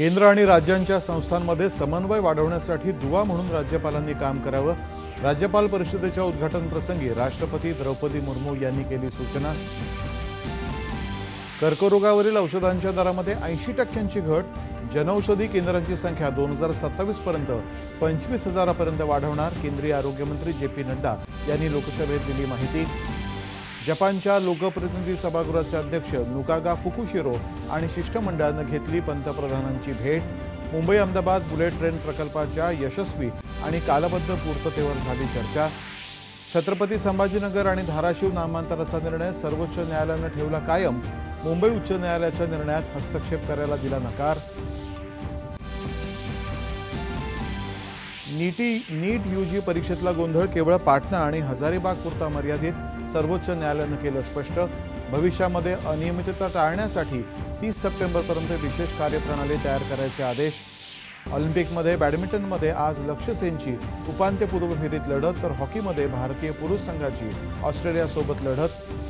केंद्र आणि राज्यांच्या संस्थांमध्ये समन्वय वाढवण्यासाठी दुवा म्हणून राज्यपालांनी काम करावं. राज्यपाल परिषदेच्या उद्घाटन प्रसंगी राष्ट्रपती द्रौपदी मुर्मू यांनी केली सूचना. कर्करोगावरील औषधांच्या दरामध्ये ऐंशी टक्क्यांची घट. जनौषधी केंद्रांची संख्या दोन हजार सत्तावीस पर्यंत पंचवीस हजारापर्यंत वाढवणार केंद्रीय आरोग्यमंत्री जे पी नड्डा यांनी लोकसभेत दिली माहिती. जपानच्या लोकप्रतिनिधी सभागृहाचे अध्यक्ष नुकागा फुकुशिरो आणि शिष्टमंडळानं घेतली पंतप्रधानांची भेट. मुंबई अहमदाबाद बुलेट ट्रेन प्रकल्पाच्या यशस्वी आणि कालबद्ध पूर्ततेवर झाली चर्चा. छत्रपती संभाजीनगर आणि धाराशिव नामांतराचा निर्णय सर्वोच्च न्यायालयानं ठेवला कायम. मुंबई उच्च न्यायालयाच्या निर्णयात हस्तक्षेप करायला दिला नकार. नीटी नीट यू जी परीक्षेतला गोंधळ केवळ पाटणा आणि हजारीबाग पुरता मर्यादित सर्वोच्च न्यायालयानं केलं स्पष्ट. भविष्यामध्ये अनियमितता टाळण्यासाठी तीस सप्टेंबरपर्यंत विशेष कार्यप्रणाली तयार करायचे आदेश. ऑलिम्पिकमध्ये बॅडमिंटनमध्ये आज लक्ष्य सेनची उपांत्यपूर्व फेरीत लढत तर हॉकीमध्ये भारतीय पुरुष संघाची ऑस्ट्रेलियासोबत लढत.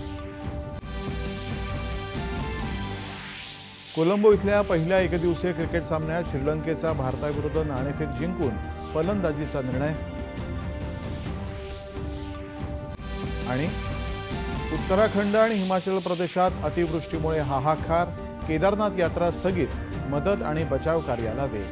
कोलंबो इथल्या पहिल्या एकदिवसीय क्रिकेट सामन्यात श्रीलंकेचा भारताविरुद्ध नाणेफेक जिंकून फलंदाजीचा निर्णय. आणि उत्तराखंड आणि हिमाचल प्रदेशात अतिवृष्टीमुळे हाहाकार केदारनाथ यात्रा स्थगित मदत आणि बचाव कार्याला वेग.